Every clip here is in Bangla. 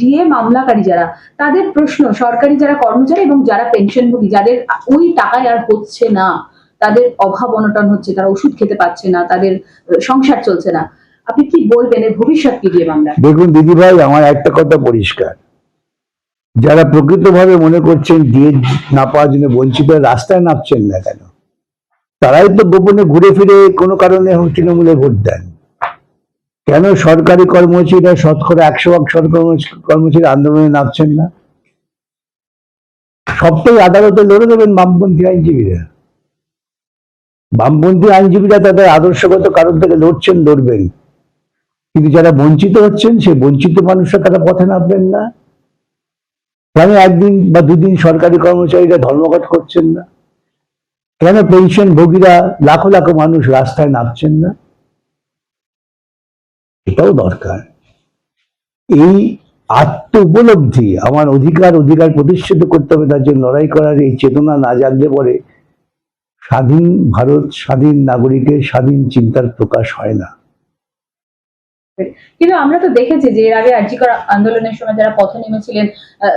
ডিএ মামলাকারী যারা, তাদের প্রশ্ন, সরকারি যারা কর্মচারী এবং যারা পেনশনভোগী যাদের ওই টাকায় আর হচ্ছে না, তাদের অভাব অনটন হচ্ছে, তারা ওষুধ খেতে পাচ্ছে না, তাদের সংসার চলছে না। আপনি কি বলবেন এর ভবিষ্যৎ কি ডিএ মামলা? দেখুন দিদিভাই আমার একটা কথা পরিষ্কার। যারা প্রকৃতভাবে মনে করছেন দিয়ে না পাওয়ার জন্য বঞ্চিত, রাস্তায় নামছেন না কেন? তারাই তো গোপনে ঘুরে ফিরে কোনো কারণে তৃণমূলে ভোট দেন কেন সরকারি কর্মচারীরা শতকরা একশো ভাগ সরকারি কর্মচারী আন্দোলনে নামছেন না? সবটাই আদালতে লড়ে দেবেন বামপন্থী আইনজীবীরা। বামপন্থী আইনজীবীরা তাদের আদর্শগত কারণ থেকে লড়ছেন, লড়বেন। কিন্তু যারা বঞ্চিত হচ্ছেন, সেই বঞ্চিত মানুষরা তারা পথে নামবেন না। কেন একদিন বা দুদিন সরকারি কর্মচারীরা ধর্মঘট করছেন না? কেন পেনশন ভোগীরা লাখো লাখো মানুষ রাস্তায় নামছেন না? এটাও দরকার। এই আত্ম উপলব্ধি আমার অধিকার অধিকার প্রতিষ্ঠিত করতে হবে, তার জন্য লড়াই করার এই চেতনা না জাগলে পরে স্বাধীন ভারত, স্বাধীন নাগরিকের স্বাধীন চিন্তার প্রকাশ হয় না। কিন্তু আমরা তো দেখেছি যে এর আগে আর্জিকর আন্দোলনের সময় যারা পথে নেমেছিলেন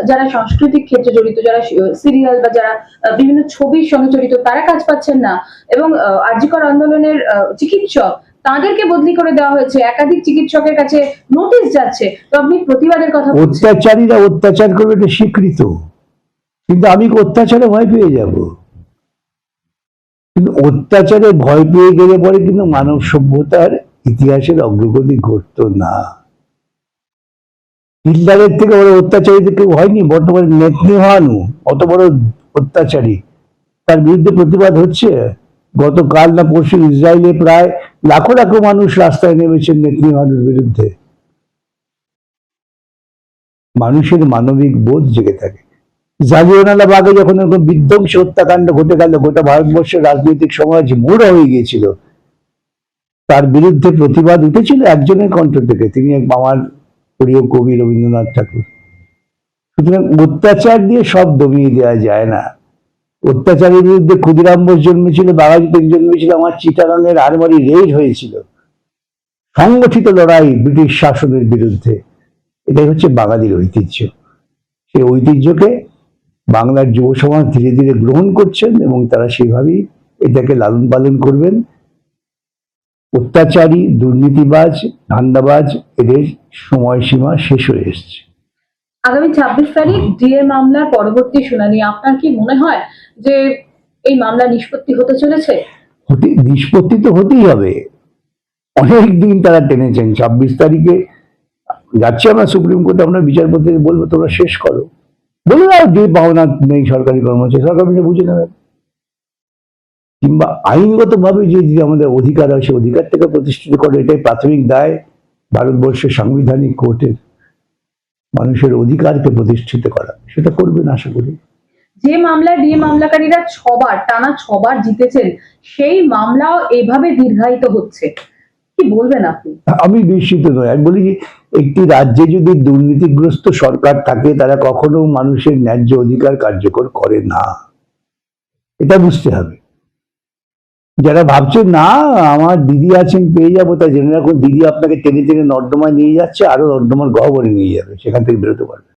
যারা সাংস্কৃতিক ক্ষেত্রে জড়িত, যারা সিরিয়াল বা যারা বিভিন্ন ছবির সঙ্গে জড়িত, তারা কাজ পাচ্ছেন না। এবং আর্জিকর আন্দোলনের চিকিৎসক তাদেরকে বদলি করে দেওয়া হয়েছে। একাধিক চিকিৎসকের কাছে নোটিশ যাচ্ছে। তো আপনি প্রতিবাদের কথা অত্যাচারীরা অত্যাচার করবে এটা স্বীকৃত। কিন্তু আমি অত্যাচারে ভয় পেয়ে যাব। কিন্তু অত্যাচারে ভয় পেয়ে গেলে পরে কিন্তু মানব সভ্যতার ইতিহাসের অগ্রগতি ঘটতো না। হিটলারের থেকে বড় অত্যাচারী কেউ হয়নি, বর্তমানে নেতনিহানু অত বড় অত্যাচারী। তার বিরুদ্ধে প্রতিবাদ হচ্ছে? গতকাল না পরশু ইসরায়েলে প্রায় লাখো লাখো মানুষ রাস্তায় নেমেছেন নেতনিহানুর বিরুদ্ধে। মানুষের মানবিক বোধ জেগে থাকে। জালিয়ানওয়ালা বাগে যখন এরকম বিধ্বংসী হত্যাকাণ্ড ঘটে গেল, গোটা ভারতবর্ষের রাজনৈতিক সমাজ মোড় হয়ে গিয়েছিল। তার বিরুদ্ধে প্রতিবাদ উঠেছিল একজনের কণ্ঠ থেকে, তিনি এক আমার প্রিয় কবি রবীন্দ্রনাথ ঠাকুর। সুতরাং অত্যাচার দিয়ে সব দমিয়ে দেওয়া যায় না। অত্যাচারের বিরুদ্ধে ক্ষুদিরাম বোস জন্মেছিল বাঘাজিৎ জন্মেছিল, আমার চিটাগাংয়ের আরবারি রেড হয়েছিল। সংগঠিত লড়াই ব্রিটিশ শাসনের বিরুদ্ধে। এটাই হচ্ছে বাঙালির ঐতিহ্য। সেই ঐতিহ্যকে বাংলার যুব সমাজ ধীরে ধীরে গ্রহণ করছেন এবং তারা সেইভাবেই এটাকে লালন পালন করবেন। অত্যাচারী, দুর্নীতিবাজ, ধান্দাবাজ, এদের সময়সীমা শেষ হয়ে এসছে। আগামী ছাব্বিশ তারিখ ডিএ মামলার পরবর্তী শুনানি, আপনার কি মনে হয়? যে এই মামলা নিষ্পত্তি হতে চলেছে? নিষ্পত্তি তো হতেই হবে। অনেক দিন তারা টেনেছেন, ছাব্বিশ তারিখে যাচ্ছে আমরা সুপ্রিম কোর্টে, আমরা বিচারপতিকে বলব, তোমরা শেষ করো। বলে দাও, যে পাওনা নেই সরকারি কর্মচারী সরকার বুঝে নেবে। কিংবা আইনগত ভাবে যে যে আমাদের অধিকার আছে অধিকারটাকে প্রতিষ্ঠিত করে, এটাই প্রাথমিক দায় ভারতবর্ষের সাংবিধানিক কোর্টের মানুষের অধিকারকে প্রতিষ্ঠিত করা। সেটা করবেন আশা করি। যে মামলায় ডিএ মামলাকারীরা ছবার, টানা ছবার জিতেছেন, সেই মামলাও এভাবে দীর্ঘায়িত হচ্ছে। কি বলবেন আপনি? আমি বিস্মিত নই। আমি বলি একটি রাজ্যে যদি দুর্নীতিগ্রস্ত সরকার থাকে, তারা কখনো মানুষের ন্যায্য অধিকার কার্যকর করে না। এটা বুঝতে হবে। যারা ভাবছে, না, আমার দিদি আছেন, পেয়ে যাব, তা জেনে রাখুন, দিদি আপনাকে টেনে টেনে নর্দমায় নিয়ে যাচ্ছে, আরও নর্দমার গহবরে নিয়ে যাবে, সেখান থেকে বেরোতে পারবে